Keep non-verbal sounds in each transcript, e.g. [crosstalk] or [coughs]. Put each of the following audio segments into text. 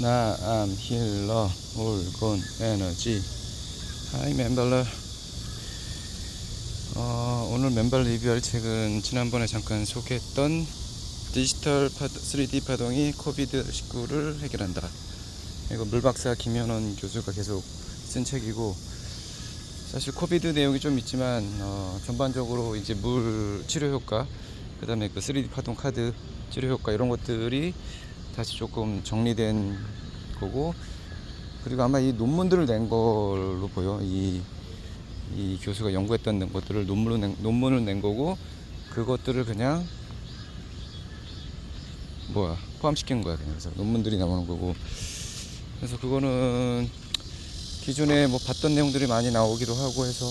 나암 힐러 올곤 에너지 하이 멤버러 어, 오늘 멤버 리뷰할 책은 지난번에 잠깐 소개했던 디지털 파도, 3D 파동이 코비드 19를 해결한다. 이거 물박사 김현원 교수가 계속 쓴 책이고 사실 코비드 내용이 좀 있지만 어, 전반적으로 이제 물 치료 효과 그다음에 그 3D 파동 카드 치료 효과 이런 것들이 다시 조금 정리된 거고 그리고 아마 이 논문들을 낸 걸로 보여. 이, 이 교수가 연구했던 것들을 논문으로 낸, 논문을 낸 거고 그것들을 그냥 뭐야 포함시킨 거야 그냥. 그래서 논문들이 나오는 거고. 그래서 그거는 기존에 뭐 봤던 내용들이 많이 나오기도 하고 해서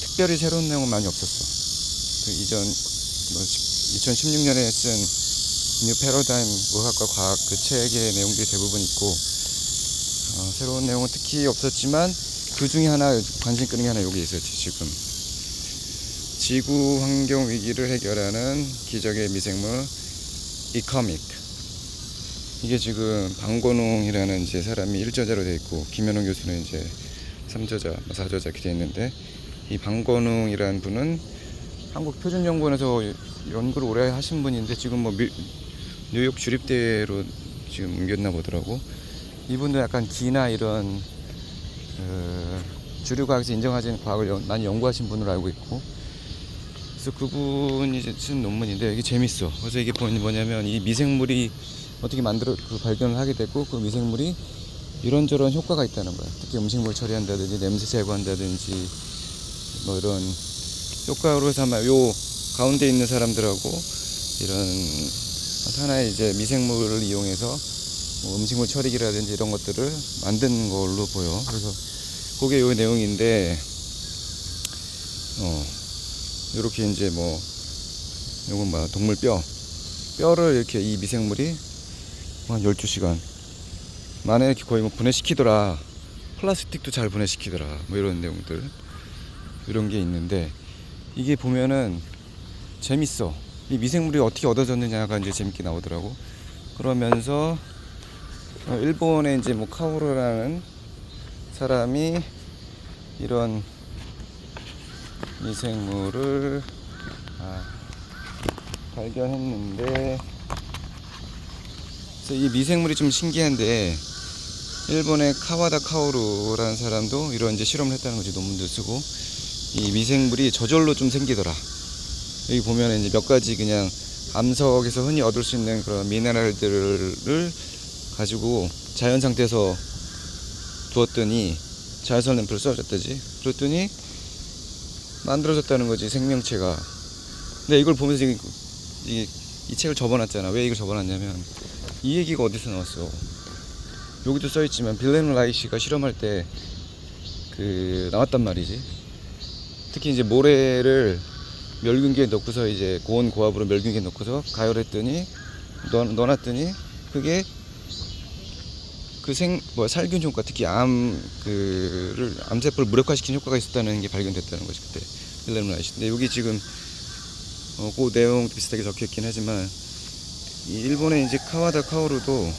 특별히 새로운 내용은 많이 없었어. 그 이전 뭐 2016년에 쓴 뉴 패러다임 의학과 과학 그 책의 내용들이 대부분 있고 어, 새로운 내용은 특히 없었지만 그 중에 하나 관심 끄는 게 하나 여기 있어요 지금. 지구 환경 위기를 해결하는 기적의 미생물 이커믹. 이게 지금 방건웅이라는 이제 사람이 일저자로 돼 있고 김현웅 교수는 이제 삼저자, 뭐 이렇게 돼 있는데 이 방건웅이라는 분은 한국 표준연구원에서 연구를 오래 하신 분인데 지금 뭐 미, 뉴욕 주립대로 지금 옮겼나 보더라고. 이분도 약간 기나 이런 그 주류 과학에서 인정하진 과학을 연- 많이 연구하신 분으로 알고 있고 그래서 그분이 쓴 논문인데 이게 재밌어. 그래서 이게 뭐- 뭐냐면 이 미생물이 어떻게 만들어 그 발견을 하게 됐고 그 미생물이 이런저런 효과가 있다는 거야. 특히 음식물 처리한다든지 냄새 제거한다든지 뭐 이런 효과로 해서 아마 요 가운데 있는 사람들하고 이런 하나의 이제 미생물을 이용해서 뭐 음식물 처리기라든지 이런 것들을 만든 걸로 보여. 그래서 그게 요 내용인데, 어, 요렇게 이제 뭐, 요건 뭐야, 동물 뼈. 뼈를 이렇게 이 미생물이 한 12시간 만에 이렇게 거의 뭐 분해시키더라. 플라스틱도 잘 분해시키더라. 뭐 이런 내용들. 이런 게 있는데, 이게 보면은 재밌어. 이 미생물이 어떻게 얻어졌느냐가 이제 재밌게 나오더라고. 그러면서 어, 일본의 이제 뭐 카오루라는 사람이 이런 미생물을 아, 발견했는데 그래서 이 미생물이 좀 신기한데 일본의 카와다 카오루라는 사람도 이런 이제 실험을 했다는 거지 논문도 쓰고 이 미생물이 저절로 좀 생기더라. 여기 보면 이제 몇 가지 그냥 암석에서 흔히 얻을 수 있는 그런 미네랄들을 가지고 자연 상태에서 두었더니 자외선 램프를 쏘아줬다지. 그랬더니 만들어졌다는 거지 생명체가. 근데 이걸 보면서 이, 이, 이 책을 접어놨잖아. 왜 이걸 접어놨냐면 이 얘기가 어디서 나왔어? 여기도 써있지만 빌렌 라이시가 실험할 때 그 나왔단 말이지. 특히 이제 모래를 멸균기에 넣고서 이제 고온 고압으로 멸균기에 넣고서 가열했더니 넣, 넣어놨더니 그게 그 생 뭐 살균 효과 특히 암 그를 암세포를 무력화시키는 효과가 있었다는 게 발견됐다는 거지 그때 빌레름 라이시 근데 여기 지금 어, 그 내용 비슷하게 적혀 있긴 하지만 이 일본의 이제 카와다 카오루도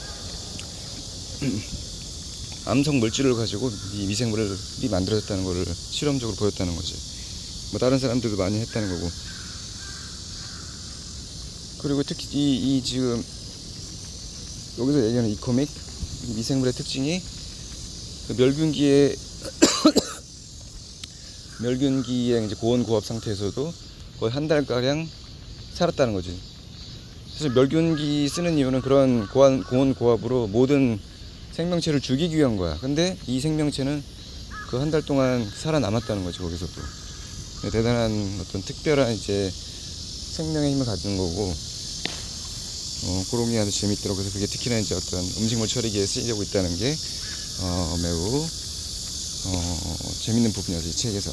[clears throat] 암석 물질을 가지고 이 미생물이 만들어졌다는 거를 실험적으로 보였다는 거지. 뭐 다른 사람들도 많이 했다는 거고. 그리고 특히 이, 이 지금 여기서 얘기하는 이코믹 이 미생물의 특징이 그 멸균기에 [coughs] 멸균기에 이제 고온 고압 상태에서도 거의 한 달 가량 살았다는 거지. 사실 멸균기 쓰는 이유는 그런 고온, 고온 고압으로 모든 생명체를 죽이기 위한 거야. 근데 이 생명체는 그 한 달 동안 살아남았다는 거지 거기서도. 대단한 어떤 특별한 이제 생명의 힘을 가진 거고 어, 그런 게 아주 재밌더라고 그래서 그게 특히나 이제 어떤 음식물 처리기에 쓰이고 있다는 게 어, 매우 어, 재밌는 부분이었어요 이 책에서.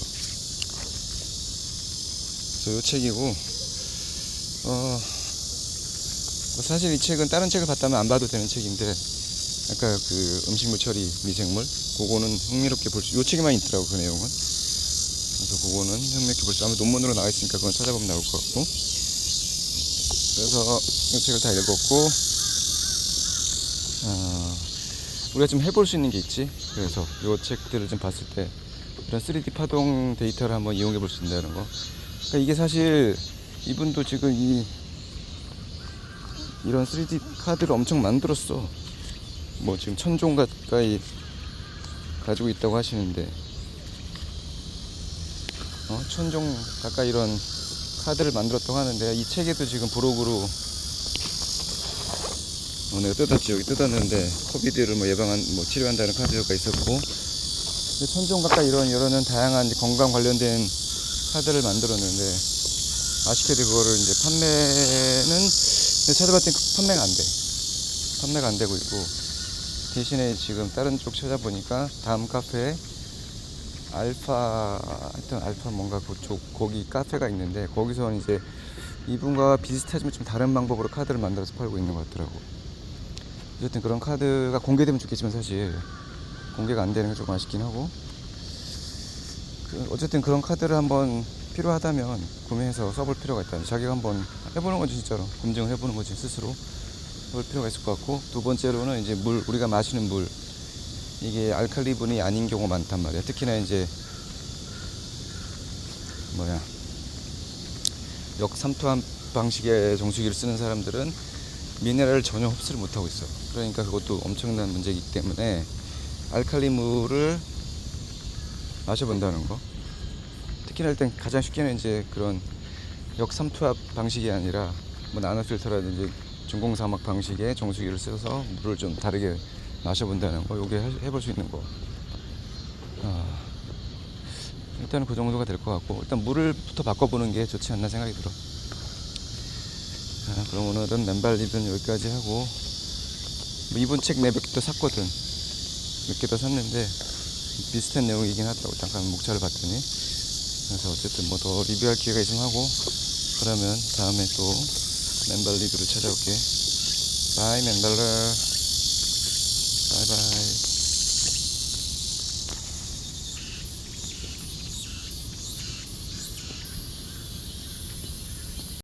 그래서 이 책이고 어, 뭐 사실 이 책은 다른 책을 봤다면 안 봐도 되는 책인데 아까 그 음식물 처리 미생물 그거는 흥미롭게 볼 수 이 책에만 있더라고 그 내용은 그래서 그거는 수 아마 논문으로 나와 있으니까 그건 찾아보면 나올 것 같고 그래서 이 책을 다 읽었고 어, 우리가 좀 해볼 수 있는 게 있지. 그래서 요 책들을 좀 봤을 때 이런 3D 파동 데이터를 한번 이용해 볼 수 있다는 거. 그러니까 이게 사실 이분도 지금 이 이런 3D 카드를 엄청 만들었어. 뭐 지금 천 종 가까이 가지고 있다고 하시는데, 어, 천종 가까이 이런 카드를 만들었다고 하는데 이 책에도 지금 부록으로 어, 내가 뜯었지 여기 뜯었는데 코비드를 뭐 예방한 뭐 치료한다는 카드가 있었고 천종 가까이 이런 이런 다양한 건강 관련된 카드를 만들었는데 아쉽게도 그거를 이제 판매는 찾아봤더니 그 판매가 안 돼. 판매가 안 되고 있고 대신에 지금 다른 쪽 찾아보니까 다음 카페에 알파 하여튼 알파 뭔가 그쪽 거기 카페가 있는데 거기서 이제 이분과 비슷하지만 좀 다른 방법으로 카드를 만들어서 팔고 있는 것 같더라고. 어쨌든 그런 카드가 공개되면 좋겠지만 사실 공개가 안 되는 게 조금 아쉽긴 하고. 그 어쨌든 그런 카드를 한번 필요하다면 구매해서 써볼 필요가 있다. 자기가 한번 해보는 거지 진짜로. 검증을 해보는 거지 스스로. 그럴 필요가 있을 것 같고. 두 번째로는 이제 물 우리가 마시는 물 이게 알칼리분이 아닌 경우가 많단 말이야. 특히나 이제 뭐야 역삼투압 방식의 정수기를 쓰는 사람들은 미네랄을 전혀 흡수를 못하고 있어. 그러니까 그것도 엄청난 문제이기 때문에 알칼리 물을 마셔본다는 거. 특히나 일단 가장 쉽게는 이제 그런 역삼투압 방식이 아니라 뭐 나노 필터라든지 중공사막 방식의 정수기를 써서 물을 좀 다르게 마셔본다는 거. 요게 해- 해볼 수 있는 거. 아, 일단은 그 정도가 될 것 같고 일단 물을부터 바꿔보는 게 좋지 않나 생각이 들어. 자, 그럼 오늘은 맨발 리뷰는 여기까지 하고 뭐 이분 책내몇개더 샀거든. 몇 개 더 샀는데 비슷한 내용이긴 하더라고. 잠깐 목차를 봤더니. 그래서 어쨌든 뭐 더 리뷰할 기회가 있으면 하고 그러면 다음에 또 맨발 리뷰를 찾아올게. 바이 맨발러. 바이바이.